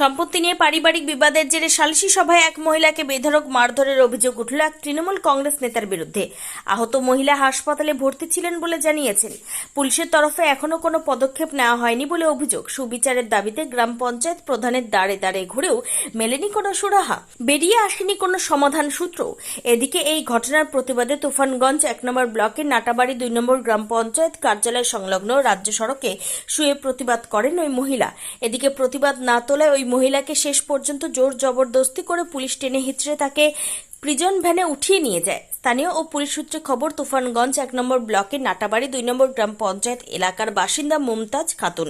সম্পত্তি নিয়ে পারিবারিক বিবাদের জেরে সালিশি সভায় এক মহিলাকে বেধড়ক মারধরের অভিযোগ উঠল এক তৃণমূল কংগ্রেস নেতার বিরুদ্ধে। আহত মহিলা হাসপাতালে ভর্তি ছিলেন বলে জানিয়েছেন। পুলিশের তরফে এখনও কোনো পদক্ষেপ নেওয়া হয়নি বলে অভিযোগ। সুবিচারের দাবিতে গ্রাম পঞ্চায়েত প্রধানের দাঁড়ে দাঁড়ে ঘুরেও মেলেনি কোনো সুরাহা। বেরিয়ে আসেনি কোনো সমাধান সূত্র। এদিকে এই ঘটনার প্রতিবাদে তুফানগঞ্জ এক নম্বর ব্লকের নাটাবাড়ি দুই নম্বর গ্রাম পঞ্চায়েত কার্যালয় সংলগ্ন রাজ্য সড়কে শুয়ে প্রতিবাদ করেন ওই মহিলা। এদিকে প্রতিবাদ না তোলায় ওই মহিলাকে শেষ পর্যন্ত জোর জবরদস্তি করে পুলিশ টেনে হিচড়ে তাকে প্রিজন ভ্যানে উঠিয়ে নিয়ে যায়। স্থানীয় ও পুলিশ সূত্রে খবর, তুফানগঞ্জ এক নম্বর ব্লকের নাটাবাড়ি দুই নম্বর গ্রাম পঞ্চায়েত এলাকার বাসিন্দা মুমতাজ খাতুন।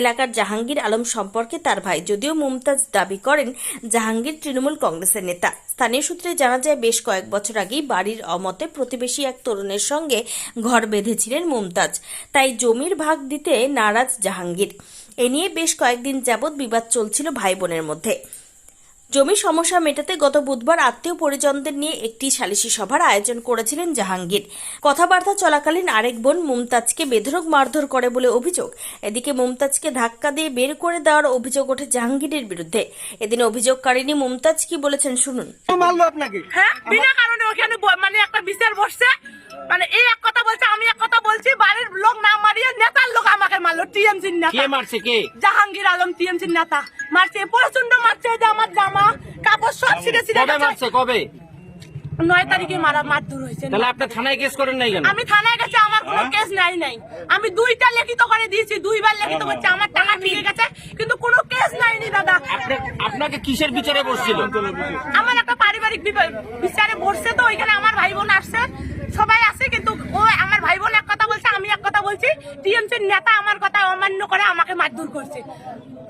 এলাকার জাহাঙ্গীর আলম সম্পর্কে তার ভাই, যদিও মুমতাজ দাবি করেন জাহাঙ্গীর তৃণমূল কংগ্রেসের নেতা। স্থানীয় সূত্রে জানা যায়, বেশ কয়েক বছর আগেই বাড়ির অমতে প্রতিবেশী এক তরুণের সঙ্গে ঘর বেঁধেছিলেন মুমতাজ। তাই জমির ভাগ দিতে নারাজ জাহাঙ্গীর। এ নিয়ে বেশ কয়েকদিন যাবৎ বিবাদ চলছিল ভাই বোনের মধ্যে। জমি সমস্যা মেটাতে গত বুধবার আত্মীয় পরিজনদের নিয়ে একটি সালিশি সভার আয়োজন করেছিলেন জাহাঙ্গীর। কথাবার্তা চলাকালীন আরেক বোন মুমতাজকে বেধরক মারধর করে বলে অভিযোগ। এদিকে মুমতাজকে ধাক্কা দিয়ে বের করে দেওয়ার অভিযোগ ওঠে জাহাঙ্গীরের বিরুদ্ধে। এদিন অভিযোগকারিনী মুমতাজ কি বলেছেন শুনুন। কে মারলো আপনাকে? হ্যাঁ বিনা কারণে ওখানে মানে একটা বিচার বসছে। মানে এই এক কথা বলছে আমি বলছি বাড়ির লোক না মারিয়ে নেতার লোক আমাকে মারলো টিএমসির কে মারছে কে? জাহাঙ্গীর আলম টিএমসির নেতা। মারছে প্রচণ্ড মারছে যে আমার জামা কাপড় সব ছিঁড়ে ছিঁড়ে কবে মারছে কবে? নয় তারিখে মারা মারধর হয়েছে। তাহলে আপনার থানায় কেস করেন নাই কেন? আমি থানায় গেছে আমার কোনো কেস নাই নাই। আমি দুইটা লিখিত করে দিয়েছি দুইবার লিখিত করছে আমার টাকা ঠিক গেছে কিন্তু কোনো কেস নাইনি দাদা। আপনাকে কিসের বিচারে বসছিল? আমার একটা পারিবারিক বিচারে বসছে তো ওইখানে আমার ভাই বোন আসছে সবাই আছে কিন্তু ও আমার ভাই বোন এক কথা বলছে আমি এক কথা বলছি টিএমসির নেতা আমার কথা অমান্য করে আমাকে মারধর করছে।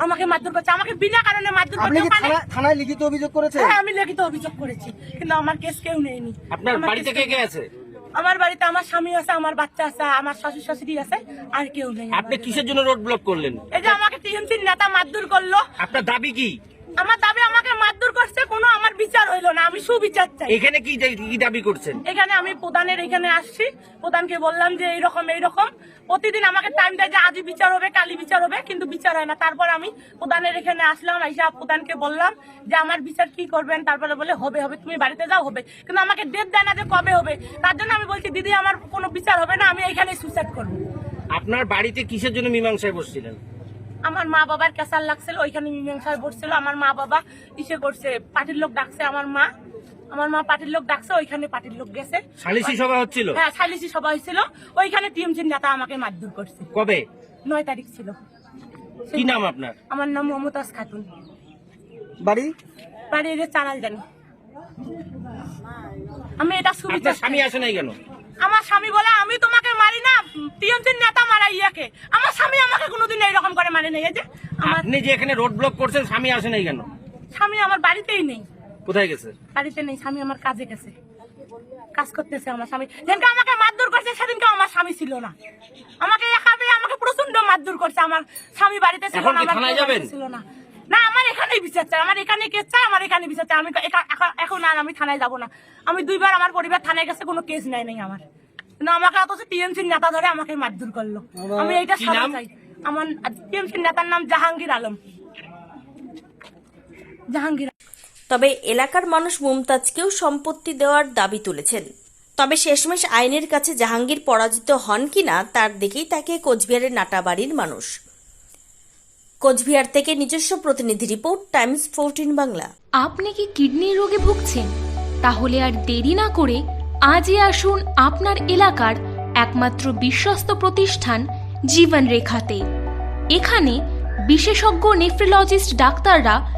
আমাকে মারধর করছে। আমাকে বিনা কারণে মারধর করছে থানায় লিখিত অভিযোগ করেছেন? হ্যাঁ আমি লিখিত অভিযোগ করেছি। কিন্তু আমার কেস কেউ নেয়নি। আপনার বাড়িতে কে কে আছে? আমার বাড়িতে আমার স্বামী আছে আমার বাচ্চা আছে আমার শ্বশুর শাশুড়ি আছে আর কেউ নেই আপনি কিসের জন্য রোড ব্লক করলেন? এই যে আমাকে টিএমসির নেতা মারধর করল। আপনার দাবি কি? আমার দাবি আমাকে মারধর করছে কোনো আমার বিচার হইল না আমি সুবিচার চাই। এখানে কি কি দাবি করছেন? এখানে আমি প্রধানের এখানে আসছি। প্রধানকে বললাম যে এইরকম এইরকম। প্রতিদিন আমাকে টাইম দেয় যে আজই বিচার হবে কালি বিচার হবে কিন্তু বিচার হয় না। তারপর আমি প্রধানের এখানে আসলাম আইসা প্রধানকে বললাম যে আমার বিচার কি করবেন? তারপরে বলে হবে হবে তুমি বাড়িতে যাও হবে। কিন্তু আমাকে ডেট দেয় না যে কবে হবে। তার জন্য আমি বলছি দিদি আমার কোনো বিচার হবে না আমি এখানে সুইসাইড করব। আপনার বাড়িতে কিসের জন্য মীমাংসায় বসছিলেন? আমার মা বাবার ক্যাসার লাগছিল ওইখানে মীমাংসায় বসছিল। আমার মা বাবা ইসে করছে পার্টির লোক ডাকছে আমার মা। আমার মা পার্টির লোক ডাকছে ওইখানে পার্টির লোক গেছে। সালিসি সভা হচ্ছিল? হ্যাঁ সালিসি সভা হয়েছিল ওইখানে টিএমসির নেতা আমাকে মারধর করছে। কবে? নয় তারিখ ছিল। কি নাম আপনার? আমার নাম মমতাজ খাতুন। বাড়ি? বাড়ি এদের চানাল জানি আমি এটা সুবিধা স্বামী আসে নাই কেন? আমার স্বামী বলে আমি তোমাকে মারি না। টিএমসির নেতা মারা ইয়াকে। আমার স্বামী আমাকে কোনোদিন এইরকম করে মানে নেই। এই যে আমার আপনি যে এখানে রোড ব্লক করছেন স্বামী আসে নাই কেন? স্বামী আমার বাড়িতেই নেই। কোথায় গেছে? বাড়িতে নেই স্বামী আমার কাজে গেছে। কাজ করতেছে আমার স্বামী। যেদিনকে আমাকে মারধর করছে সেদিনকে আমার স্বামী ছিল না। আমাকে একা পেয়ে আমাকে প্রচণ্ড মারধর করছে। আমার স্বামী বাড়িতে ছিল না আমার যাবেন? ছিল না। না আমার এখানেই বিচার চাই। আমার এখানে কেস চাই আমার এখানে বিচার চাই। আমি এখন আর আমি থানায় যাব না। আমি দুইবার আমার পরিবার থানায় গেছে কোনো কেস নাই নাই আমার। কিন্তু আমাকে অথচ টিএমসির নেতা ধরে আমাকে মারধর করল। আমি এইটা সাজা নাম? চাই। আমার টিএমসির নেতার নাম জাহাঙ্গীর আলম। জাহাঙ্গীর তবে এলাকার মানুষ মুমতাজকেও সম্পত্তি দেওয়ার দাবি তুলেছেন। তবে শেষমেশ আইনের কাছে জাহাঙ্গীর পরাজিত হন কিনা তার দিকেই তাকে কোচবিহারের নাটাবাড়ির মানুষ। কোচবিহার থেকে নিজস্ব প্রতিনিধি রিপোর্ট, টাইমস ফোরটিন বাংলা। আপনি কি কিডনির রোগে ভুগছেন? তাহলে আর দেরি না করে আজই আসুন আপনার এলাকার একমাত্র বিশ্বস্ত প্রতিষ্ঠান জীবন রেখাতে এখানে বিশেষজ্ঞ নেফ্রোলজিস্ট ডাক্তাররা